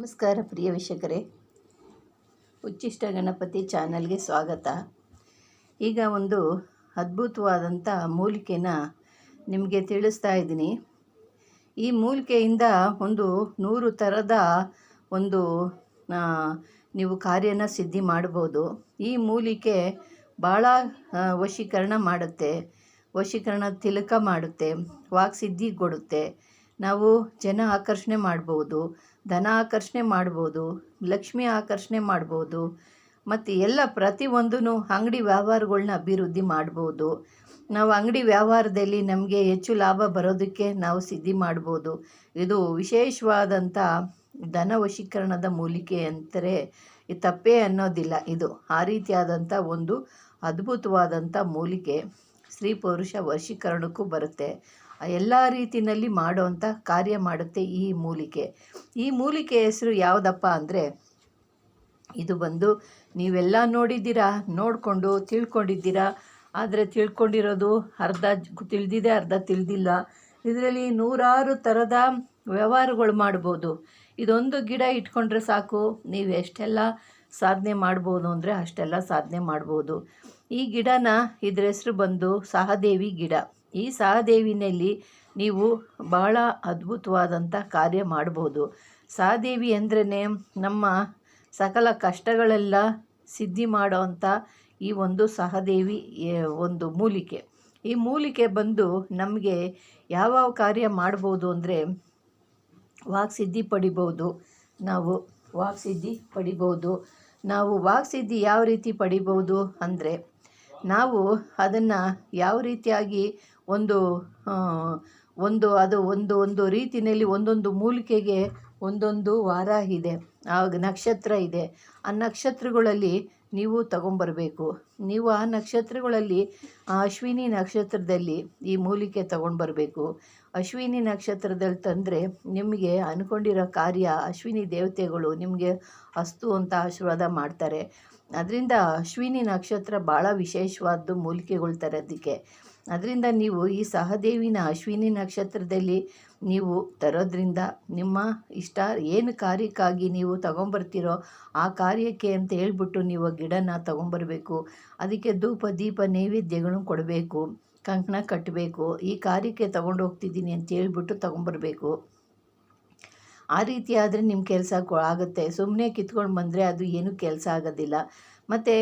ನಮಸ್ಕಾರ ಪ್ರಿಯ ವೀಕ್ಷಕರೇ. ಉಚ್ಚಿಷ್ಟ ಗಣಪತಿ ಚಾನಲ್ಗೆ ಸ್ವಾಗತ. ಈಗ ಒಂದು ಅದ್ಭುತವಾದಂಥ ಮೂಲಿಕೆನ ನಿಮಗೆ ತಿಳಿಸ್ತಾ ಇದ್ದೀನಿ. ಈ ಮೂಲಿಕೆಯಿಂದ ಒಂದು ನೂರು ಥರದ ಒಂದು ನೀವು ಕಾರ್ಯನ ಸಿದ್ಧಿ ಮಾಡ್ಬೋದು. ಈ ಮೂಲಿಕೆ ಭಾಳ ವಶೀಕರಣ ಮಾಡುತ್ತೆ. ವಶೀಕರಣ ತಿಲಕ ಮಾಡುತ್ತೆ. ವಾಕ್ಸಿದ್ಧಿ ಕೊಡುತ್ತೆ. ನಾವು ಜನ ಆಕರ್ಷಣೆ ಮಾಡ್ಬೋದು. ಧನ ಆಕರ್ಷಣೆ ಮಾಡ್ಬೋದು, ಲಕ್ಷ್ಮಿ ಆಕರ್ಷಣೆ ಮಾಡ್ಬೋದು, ಮತ್ತು ಎಲ್ಲ ಪ್ರತಿಯೊಂದೂ ಅಂಗಡಿ ವ್ಯವಹಾರಗಳ್ನ ಅಭಿವೃದ್ಧಿ ಮಾಡ್ಬೋದು. ನಾವು ಅಂಗಡಿ ವ್ಯವಹಾರದಲ್ಲಿ ನಮಗೆ ಹೆಚ್ಚು ಲಾಭ ಬರೋದಕ್ಕೆ ನಾವು ಸಿದ್ಧಿ ಮಾಡ್ಬೋದು. ಇದು ವಿಶೇಷವಾದಂಥ ಧನ ವಶೀಕರಣದ ಮೂಲಿಕೆ ಅಂತಾರೆ. ಈ ತಪ್ಪೇ ಅನ್ನೋದಿಲ್ಲ, ಇದು ಆ ರೀತಿಯಾದಂಥ ಒಂದು ಅದ್ಭುತವಾದಂಥ ಮೂಲಿಕೆ. ಸ್ತ್ರೀ ಪುರುಷ ವಶೀಕರಣಕ್ಕೂ ಬರುತ್ತೆ. ಎಲ್ಲ ರೀತಿಯಲ್ಲಿ ಮಾಡುವಂಥ ಕಾರ್ಯ ಮಾಡುತ್ತೆ ಈ ಮೂಲಿಕೆ. ಈ ಮೂಲಿಕೆ ಹೆಸರು ಯಾವುದಪ್ಪ ಅಂದರೆ, ಇದು ಬಂದು ನೀವೆಲ್ಲ ನೋಡಿದ್ದೀರಾ, ನೋಡಿಕೊಂಡು ತಿಳ್ಕೊಂಡಿದ್ದೀರಾ, ಆದರೆ ತಿಳ್ಕೊಂಡಿರೋದು ಅರ್ಧ ತಿಳಿದಿದೆ, ಅರ್ಧ ತಿಳಿದಿಲ್ಲ. ಇದರಲ್ಲಿ ನೂರಾರು ಥರದ ವ್ಯವಹಾರಗಳು ಮಾಡ್ಬೋದು. ಇದೊಂದು ಗಿಡ ಇಟ್ಕೊಂಡ್ರೆ ಸಾಕು, ನೀವು ಎಷ್ಟೆಲ್ಲ ಸಾಧನೆ ಮಾಡ್ಬೋದು ಅಂದರೆ ಅಷ್ಟೆಲ್ಲ ಸಾಧನೆ ಮಾಡ್ಬೋದು. ಈ ಗಿಡನ ಇದ್ರ ಹೆಸರು ಬಂದು ಸಹದೇವಿ ಗಿಡ. ಈ ಸಹದೇವಿನಲ್ಲಿ ನೀವು ಬಹಳ ಅದ್ಭುತವಾದಂಥ ಕಾರ್ಯ ಮಾಡ್ಬೋದು. ಸಹದೇವಿ ಅಂದ್ರೇ ನಮ್ಮ ಸಕಲ ಕಷ್ಟಗಳೆಲ್ಲ ಸಿದ್ಧಿ ಮಾಡೋವಂಥ ಈ ಒಂದು ಸಹದೇವಿ ಒಂದು ಮೂಲಿಕೆ. ಈ ಮೂಲಿಕೆ ಬಂದು ನಮಗೆ ಯಾವ ಕಾರ್ಯ ಮಾಡ್ಬೋದು ಅಂದರೆ ವಾಕ್ಸಿದ್ಧಿ ಪಡಿಬೋದು. ನಾವು ವಾಕ್ಸಿದ್ಧಿ ಪಡಿಬೋದು. ನಾವು ವಾಕ್ಸಿದ್ಧಿ ಯಾವ ರೀತಿ ಪಡಿಬೋದು ಅಂದರೆ ನಾವು ಅದನ್ನು ಯಾವ ರೀತಿಯಾಗಿ ಒಂದು ಒಂದು, ಅದು ಒಂದು ಒಂದು ರೀತಿಯಲ್ಲಿ ಒಂದೊಂದು ಮೂಲಿಕೆಗೆ ಒಂದೊಂದು ವಾರ ಇದೆ. ಆ ನಕ್ಷತ್ರ ಇದೆ. ಆ ನಕ್ಷತ್ರಗಳಲ್ಲಿ ನೀವು ತಗೊಂಬರಬೇಕು ನೀವು ಆ ನಕ್ಷತ್ರಗಳಲ್ಲಿ ಅಶ್ವಿನಿ ನಕ್ಷತ್ರದಲ್ಲಿ ಈ ಮೂಲಿಕೆ ತಗೊಂಡ್ಬರ್ಬೇಕು. ಅಶ್ವಿನಿ ನಕ್ಷತ್ರದಲ್ಲಿ ತಂದರೆ ನಿಮಗೆ ಅಂದ್ಕೊಂಡಿರೋ ಕಾರ್ಯ ಅಶ್ವಿನಿ ದೇವತೆಗಳು ನಿಮಗೆ ಅಸ್ತು ಅಂತ ಆಶೀರ್ವಾದ ಮಾಡ್ತಾರೆ. ಅದರಿಂದ ಅಶ್ವಿನಿ ನಕ್ಷತ್ರ ಭಾಳ ವಿಶೇಷವಾದ್ದು ಮೂಲಿಕೆಗಳು ತರೋದಕ್ಕೆ. ಅದರಿಂದ ನೀವು ಈ ಸಹದೇವಿನ ಅಶ್ವಿನಿ ನಕ್ಷತ್ರದಲ್ಲಿ ನೀವು ತರೋದ್ರಿಂದ ನಿಮ್ಮ ಇಷ್ಟ ಏನು ಕಾರ್ಯಕ್ಕಾಗಿ ನೀವು ತಗೊಂಬರ್ತೀರೋ ಆ ಕಾರ್ಯಕ್ಕೆ ಅಂತ ಹೇಳ್ಬಿಟ್ಟು ನೀವು ಗಿಡನ ತಗೊಂಬರಬೇಕು. ಅದಕ್ಕೆ ಧೂಪ, ದೀಪ ನೈವೇದ್ಯಗಳನ್ನು ಕೊಡಬೇಕು. ಕಂಕಣ ಕಟ್ಟಬೇಕು. ಈ ಕಾರ್ಯಕ್ಕೆ ತಗೊಂಡು ಹೋಗ್ತಿದ್ದೀನಿ ಅಂತ ಹೇಳ್ಬಿಟ್ಟು ತಗೊಂಬರ್ಬೇಕು. ಆ ರೀತಿ ನಿಮ್ಮ ಕೆಲಸ ಆಗುತ್ತೆ. ಸುಮ್ಮನೆ ಕಿತ್ಕೊಂಡು ಬಂದರೆ ಅದು ಏನೂ ಕೆಲಸ ಆಗೋದಿಲ್ಲ. ಮತ್ತು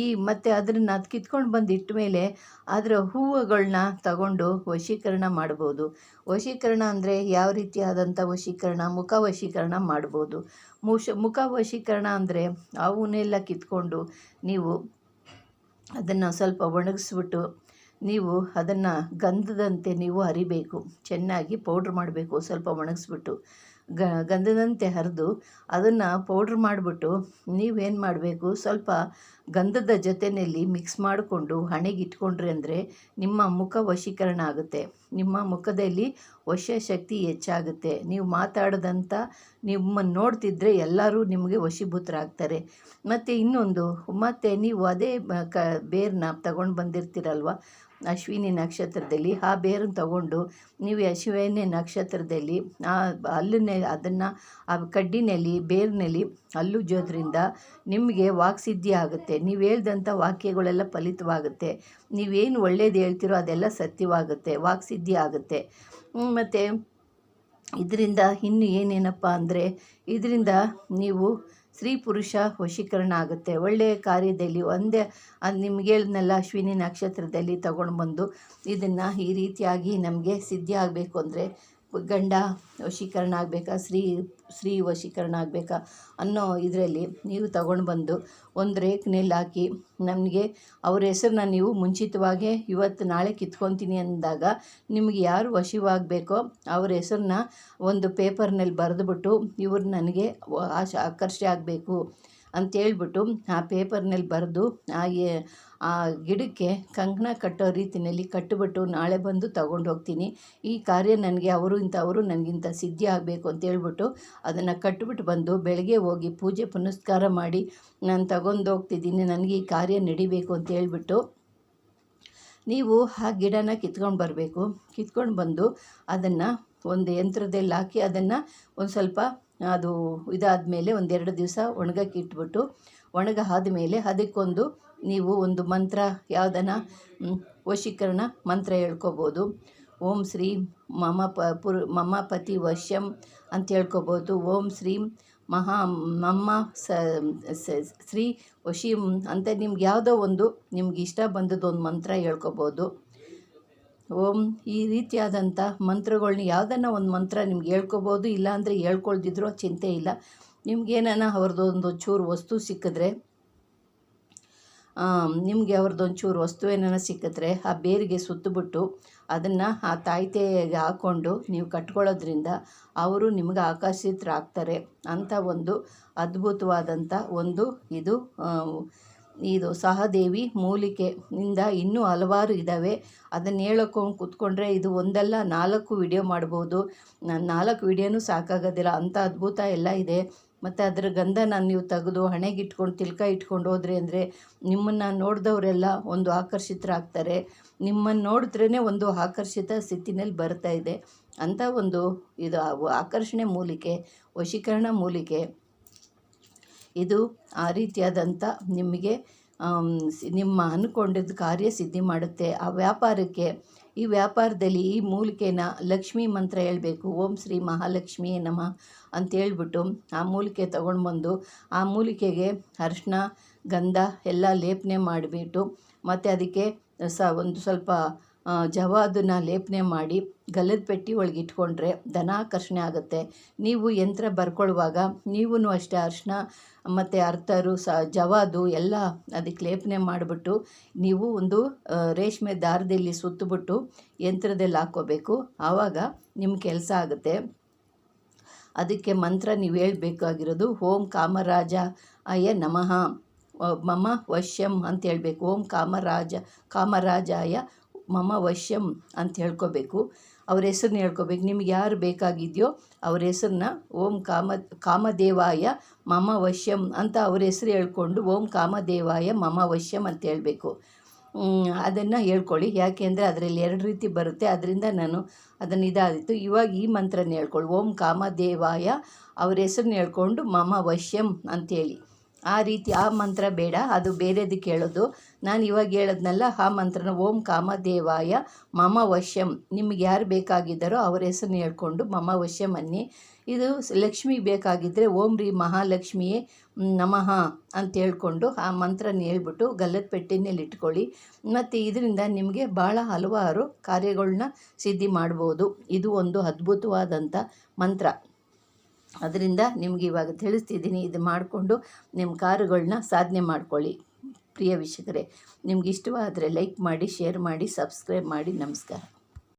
ಈ ಮತ್ತು ಅದನ್ನು ಅದು ಕಿತ್ಕೊಂಡು ಬಂದು ಮೇಲೆ ಅದರ ಹೂವುಗಳನ್ನ ತಗೊಂಡು ವಶೀಕರಣ ಮಾಡ್ಬೋದು. ವಶೀಕರಣ ಅಂದರೆ ಯಾವ ರೀತಿಯಾದಂಥ ವಶೀಕರಣ? ಮುಖ ವಶೀಕರಣ ಮಾಡ್ಬೋದು. ಮುಶ ಮುಖ ವಶೀಕರಣ ಅಂದರೆ ಅವನ್ನೆಲ್ಲ ಕಿತ್ಕೊಂಡು ನೀವು ಅದನ್ನು ಸ್ವಲ್ಪ ಒಣಗಿಸ್ಬಿಟ್ಟು ನೀವು ಅದನ್ನು ಗಂಧದಂತೆ ನೀವು ಅರಿಬೇಕು ಚೆನ್ನಾಗಿ ಪೌಡ್ರ್ ಮಾಡಬೇಕು ಸ್ವಲ್ಪ ಒಣಗಿಸ್ಬಿಟ್ಟು. ಗ, ಗಂಧದಂತೆ ಹರಿದು ಅದನ್ನು ಪೌಡ್ರ್ ಮಾಡಿಬಿಟ್ಟು ನೀವೇನು ಮಾಡಬೇಕು? ಸ್ವಲ್ಪ ಗಂಧದ ಜೊತೆಯಲ್ಲಿ ಮಿಕ್ಸ್ ಮಾಡಿಕೊಂಡು ಹಣೆಗೆ ಇಟ್ಕೊಂಡ್ರಿ ಅಂದರೆ ನಿಮ್ಮ ಮುಖ ವಶೀಕರಣ ಆಗುತ್ತೆ. ನಿಮ್ಮ ಮುಖದಲ್ಲಿ ವಶ ಶಕ್ತಿ ಹೆಚ್ಚಾಗುತ್ತೆ. ನೀವು ಮಾತಾಡದಂಥ ನಿಮ್ಮನ್ನು ನೋಡ್ತಿದ್ರೆ ಎಲ್ಲರೂ ನಿಮಗೆ ವಶೀಭೂತರಾಗ್ತಾರೆ. ಮತ್ತು ಇನ್ನೊಂದು, ಮತ್ತು ನೀವು ಅದೇ ಕ ಬೇರನ್ನ ತಗೊಂಡು ಬಂದಿರ್ತೀರಲ್ವ? ಅಶ್ವಿನಿ ನಕ್ಷತ್ರದಲ್ಲಿ ಆ ಬೇರನ್ನು ತಗೊಂಡು ನೀವು ಅಶ್ವಿನಿ ನಕ್ಷತ್ರದಲ್ಲಿ ಹಲ್ಲನ್ನೇ ಅದನ್ನು ಆ ಕಡ್ಡಿನಲ್ಲಿ, ಬೇರಿನಲ್ಲಿ ಹಲ್ಲುಜ್ಜೋದ್ರಿಂದ ನಿಮಗೆ ವಾಕ್ಸಿದ್ಧಿ ಆಗುತ್ತೆ. ನೀವು ಹೇಳ್ದಂಥ ವಾಕ್ಯಗಳೆಲ್ಲ ಫಲಿತವಾಗುತ್ತೆ. ನೀವೇನು ಒಳ್ಳೇದು ಹೇಳ್ತಿರೋ ಅದೆಲ್ಲ ಸತ್ಯವಾಗುತ್ತೆ, ವಾಕ್ಸಿದ್ಧಿ ಆಗುತ್ತೆ. ಮತ್ತು ಇದರಿಂದ ಇನ್ನು ಏನೇನಪ್ಪ ಅಂದರೆ, ಇದರಿಂದ ನೀವು ಸ್ತ್ರೀ ಪುರುಷ ವಶೀಕರಣ ಆಗುತ್ತೆ. ಒಳ್ಳೆಯ ಕಾರ್ಯದಲ್ಲಿ ಒಂದೇ ಅದು ಹೇಳಿದ್ನಲ್ಲ ಅಶ್ವಿನಿ ನಕ್ಷತ್ರದಲ್ಲಿ ತಗೊಂಡು ಬಂದು ಇದನ್ನು ಈ ರೀತಿಯಾಗಿ ನಮಗೆ ಸಿದ್ಧಿ ಆಗಬೇಕು ಅಂದರೆ ಗಂಡ ವಶೀಕರಣ ಆಗಬೇಕಾ, ಸ್ತ್ರೀ ಸ್ತ್ರೀ ವಶೀಕರಣ ಆಗಬೇಕಾ ಅನ್ನೋ ಇದರಲ್ಲಿ ನೀವು ತಗೊಂಡು ಬಂದು ಒಂದು ರೇಖನೆಯಲ್ಲಿ ಹಾಕಿ ನಮಗೆ ಅವ್ರ ಹೆಸರನ್ನ ನೀವು ಮುಂಚಿತವಾಗೇ ಇವತ್ತು ನಾಳೆ ಕಿತ್ಕೊತೀನಿ ಅಂದಾಗ ನಿಮಗೆ ಯಾರು ವಶವಾಗಬೇಕೋ ಅವ್ರ ಹೆಸರನ್ನ ಒಂದು ಪೇಪರ್ನಲ್ಲಿ ಬರೆದುಬಿಟ್ಟು ಇವ್ರು ನನಗೆ ಆಶ ಆಕರ್ಷೆ ಆಗಬೇಕು ಅಂತೇಳ್ಬಿಟ್ಟು ಆ ಪೇಪರ್ನಲ್ಲಿ ಬರೆದು ಎ- ಆ ಗಿಡಕ್ಕೆ ಕಂಕಣ ಕಟ್ಟೋ ರೀತಿಯಲ್ಲಿ ಕಟ್ಟಿಬಿಟ್ಟು ನಾಳೆ ಬಂದು ತಗೊಂಡು ಹೋಗ್ತೀನಿ. ಈ ಕಾರ್ಯ ನನಗೆ ಅವರು ಇಂಥವರು ನನಗಿಂತ ಸಿದ್ಧಿ ಆಗಬೇಕು ಅಂತೇಳ್ಬಿಟ್ಟು ಅದನ್ನು ಕಟ್ಟಿಬಿಟ್ಟು ಬಂದು ಬೆಳಗ್ಗೆ ಹೋಗಿ ಪೂಜೆ ಪುನಸ್ಕಾರ ಮಾಡಿ ನಾನು ತಗೊಂಡು ಹೋಗ್ತಿದ್ದೀನಿ, ನನಗೆ ಈ ಕಾರ್ಯ ನಡಿಬೇಕು ಅಂತ ಹೇಳ್ಬಿಟ್ಟು ನೀವು ಆ ಗಿಡನ ಕಿತ್ಕೊಂಡು ಬರಬೇಕು. ಕಿತ್ಕೊಂಡು ಬಂದು ಅದನ್ನು ಒಂದು ಯಂತ್ರದಲ್ಲಿ ಹಾಕಿ ಅದನ್ನು ಒಂದು ಸ್ವಲ್ಪ ಅದು ಇದಾದ ಮೇಲೆ ಒಂದೆರಡು ದಿವಸ ಒಣಗಕ್ಕೆ ಇಟ್ಬಿಟ್ಟು ಒಣಗ ಆದಮೇಲೆ ಅದಕ್ಕೊಂದು ನೀವು ಒಂದು ಮಂತ್ರ ಯಾವುದನ್ನ ವಶೀಕರಣ ಮಂತ್ರ ಹೇಳ್ಕೋಬೋದು. ಓಂ ಶ್ರೀ ಮಮ ಪ ಪುರ್ ಮಮ ಪತಿ ವಶ್ಯಂ ಅಂತ ಹೇಳ್ಕೊಬೋದು. ಓಂ ಶ್ರೀ ಮಹಾ ಮಮ್ಮ ಶ್ರೀ ವಶೀಂ ಅಂತ ನಿಮ್ಗೆ ಯಾವುದೋ ಒಂದು ನಿಮ್ಗೆ ಇಷ್ಟ ಬಂದದ್ದು ಒಂದು ಮಂತ್ರ ಹೇಳ್ಕೊಬೋದು. ಓಂ ಈ ರೀತಿಯಾದಂಥ ಮಂತ್ರಗಳನ್ನ ಯಾವುದನ್ನ ಒಂದು ಮಂತ್ರ ನಿಮ್ಗೆ ಹೇಳ್ಕೊಬೋದು, ಇಲ್ಲಾಂದರೆ ಹೇಳ್ಕೊಳ್ದಿದ್ರು ಚಿಂತೆ ಇಲ್ಲ. ನಿಮ್ಗೇನಾನ ಅವ್ರದ್ದು ಒಂದು ಚೂರು ವಸ್ತು ಸಿಕ್ಕಿದ್ರೆ ನಿಮಗೆ ಅವ್ರದ್ದು ಒಂಚೂರು ವಸ್ತು ಏನಾರು ಸಿಕ್ಕಿದ್ರೆ ಆ ಬೇರಿಗೆ ಸುತ್ತಬಿಟ್ಟು ಅದನ್ನು ಆ ತಾಯಿತೆಗೆ ಹಾಕ್ಕೊಂಡು ನೀವು ಕಟ್ಕೊಳ್ಳೋದ್ರಿಂದ ಅವರು ನಿಮ್ಗೆ ಆಕರ್ಷಿತರಾಗ್ತಾರೆ ಅಂಥ ಒಂದು ಅದ್ಭುತವಾದಂಥ ಒಂದು ಇದು ಇದು ಸಹದೇವಿ ಮೂಲಿಕೆಯಿಂದ ಇನ್ನೂ ಹಲವಾರು ಇದ್ದಾವೆ ಅದನ್ನು ಹೇಳೋಕೊಂಡು ಕೂತ್ಕೊಂಡ್ರೆ ಇದು ಒಂದಲ್ಲ, ನಾಲ್ಕು ವಿಡಿಯೋ ಮಾಡ್ಬೋದು. ನಾಲ್ಕು ವಿಡಿಯೋನೂ ಸಾಕಾಗೋದಿಲ್ಲ. ಅಂಥ ಅದ್ಭುತ ಎಲ್ಲ ಇದೆ. ಮತ್ತು ಅದರ ಗಂಧನ ನೀವು ತೆಗೆದು ಹಣೆಗೆ ಇಟ್ಕೊಂಡು ತಿಲ್ಕ ಇಟ್ಕೊಂಡು ಹೋದ್ರಿ ಅಂದರೆ ನಿಮ್ಮನ್ನು ನೋಡಿದವರೆಲ್ಲ ಒಂದು ಆಕರ್ಷಿತರಾಗ್ತಾರೆ. ನಿಮ್ಮನ್ನು ನೋಡಿದ್ರೇ ಒಂದು ಆಕರ್ಷಿತ ಸ್ಥಿತಿನಲ್ಲಿ ಬರ್ತಾ ಇದೆ. ಅಂಥ ಒಂದು ಇದು ಆಕರ್ಷಣೆ ಮೂಲಿಕೆ, ವಶೀಕರಣ ಮೂಲಿಕೆ. ಇದು ಆ ರೀತಿಯಾದಂಥ ನಿಮಗೆ ನಿಮ್ಮ ಅಂದ್ಕೊಂಡಿದ್ದ ಕಾರ್ಯ ಸಿದ್ಧಿ ಮಾಡುತ್ತೆ. ಆ ವ್ಯಾಪಾರಕ್ಕೆ, ಈ ವ್ಯಾಪಾರದಲ್ಲಿ ಈ ಮೂಲಿಕೆನ ಲಕ್ಷ್ಮೀ ಮಂತ್ರ ಹೇಳಬೇಕು. ಓಂ ಶ್ರೀ ಮಹಾಲಕ್ಷ್ಮೀ ನಮ ಅಂತ ಹೇಳ್ಬಿಟ್ಟು ಆ ಮೂಲಿಕೆ ತೊಗೊಂಡು ಬಂದು ಆ ಮೂಲಿಕೆಗೆ ಅರಿಶಿನ, ಗಂಧ ಎಲ್ಲ ಲೇಪನೆ ಮಾಡಿಬಿಟ್ಟು ಮತ್ತು ಅದಕ್ಕೆ ಸ, ಒಂದು ಸ್ವಲ್ಪ ಜವಾದನ್ನ ಲೇಪನೆ ಮಾಡಿ ಗಲ್ಲದ ಪೆಟ್ಟಿ ಒಳಗೆ ಇಟ್ಕೊಂಡ್ರೆ ಧನಾಕರ್ಷಣೆ ಆಗುತ್ತೆ. ನೀವು ಯಂತ್ರ ಬರ್ಕೊಳ್ಳುವಾಗ ನೀವೂ ಅಷ್ಟೇ ಅರಿಶಿನ ಮತ್ತು ಅರ್ತರು ಸ, ಜವಾದು ಎಲ್ಲ ಅದಕ್ಕೆ ಲೇಪನೆ ಮಾಡಿಬಿಟ್ಟು ನೀವು ಒಂದು ರೇಷ್ಮೆ ದಾರದಲ್ಲಿ ಸುತ್ತಬಿಟ್ಟು ಯಂತ್ರದಲ್ಲಿ ಹಾಕ್ಕೋಬೇಕು. ಆವಾಗ ನಿಮ್ಮ ಕೆಲಸ ಆಗುತ್ತೆ. ಅದಕ್ಕೆ ಮಂತ್ರ ನೀವು ಹೇಳಬೇಕಾಗಿರೋದು ಓಂ ಕಾಮರಾಜ ಅಯ್ಯ ನಮಃ. ಮಮ ವಶ್ಯಂ ಅಂತ ಹೇಳಬೇಕು. ಓಂ ಕಾಮರಾಜ, ಕಾಮರಾಜಾಯ ಮಮ ವಶ್ಯಂ ಅಂತ ಹೇಳ್ಕೋಬೇಕು. ಅವ್ರ ಹೆಸ್ರನ್ನ ಹೇಳ್ಕೋಬೇಕು. ನಿಮ್ಗೆ ಯಾರು ಬೇಕಾಗಿದೆಯೋ ಅವ್ರ ಹೆಸ್ರನ್ನ ಓಂ ಕಾಮ, ಕಾಮದೇವಾಯ ಮಮ ವಶ್ಯಂ ಅಂತ ಅವ್ರ ಹೆಸರು ಹೇಳ್ಕೊಂಡು ಓಂ ಕಾಮದೇವಾಯ ಮಮ ವಶ್ಯಂ ಅಂತ ಹೇಳಬೇಕು. ಅದನ್ನು ಹೇಳ್ಕೊಳ್ಳಿ. ಯಾಕೆ ಅಂದರೆ ಅದರಲ್ಲಿ ಎರಡು ರೀತಿ ಬರುತ್ತೆ. ಅದರಿಂದ ನಾನು ಅದನ್ನು ಇದಾದಿತ್ತು. ಇವಾಗ ಈ ಮಂತ್ರನ ಹೇಳ್ಕೊಳ್ಳಿ. ಓಂ ಕಾಮದೇವಾಯ ಅವ್ರ ಹೆಸ್ರನ್ನ ಹೇಳ್ಕೊಂಡು ಮಮ ವಶ್ಯಂ ಅಂತೇಳಿ ಆ ರೀತಿ ಆ ಮಂತ್ರ ಬೇಡ, ಅದು ಬೇರೆದು ಕೇಳೋದು. ನಾನು ಇವಾಗ ಹೇಳೋದ್ನಲ್ಲ, ಆ ಮಂತ್ರನ ಓಂ ಕಾಮದೇವಾಯ ಮಮ ವಶ್ಯಂ ನಿಮ್ಗೆ ಯಾರು ಬೇಕಾಗಿದ್ದಾರೋ ಅವರ ಹೆಸರನ್ನ ಹೇಳ್ಕೊಂಡು ಮಮ ವಶ್ಯಂ ಅನ್ನಿ. ಇದು ಲಕ್ಷ್ಮಿ ಬೇಕಾಗಿದ್ದರೆ ಓಂ ರೀ ಮಹಾಲಕ್ಷ್ಮಿಯೇ ನಮಃ ಅಂತ ಹೇಳ್ಕೊಂಡು ಆ ಮಂತ್ರನ ಹೇಳ್ಬಿಟ್ಟು ಗಲ್ಲದ ಪೆಟ್ಟಿನಲ್ಲಿ ಇಟ್ಕೊಳ್ಳಿ. ಮತ್ತು ಇದರಿಂದ ನಿಮಗೆ ಭಾಳ ಹಲವಾರು ಕಾರ್ಯಗಳನ್ನ ಸಿದ್ಧಿ ಮಾಡ್ಬೋದು. ಇದು ಒಂದು ಅದ್ಭುತವಾದಂಥ ಮಂತ್ರ. ಅದರಿಂದ ನಿಮ್ಗೆ ಇವಾಗ ತಿಳಿಸ್ತಿದ್ದೀನಿ, ಇದು ಮಾಡಿಕೊಂಡು ನಿಮ್ಮ ಕಾರುಗಳನ್ನ ಸಾಧನೆ ಮಾಡ್ಕೊಳ್ಳಿ. ಪ್ರಿಯ ವೀಕ್ಷಕರೇ, ನಿಮ್ಗೆ ಇಷ್ಟವಾದರೆ ಲೈಕ್ ಮಾಡಿ, ಶೇರ್ ಮಾಡಿ, ಸಬ್ಸ್ಕ್ರೈಬ್ ಮಾಡಿ, ನಮಸ್ಕಾರ.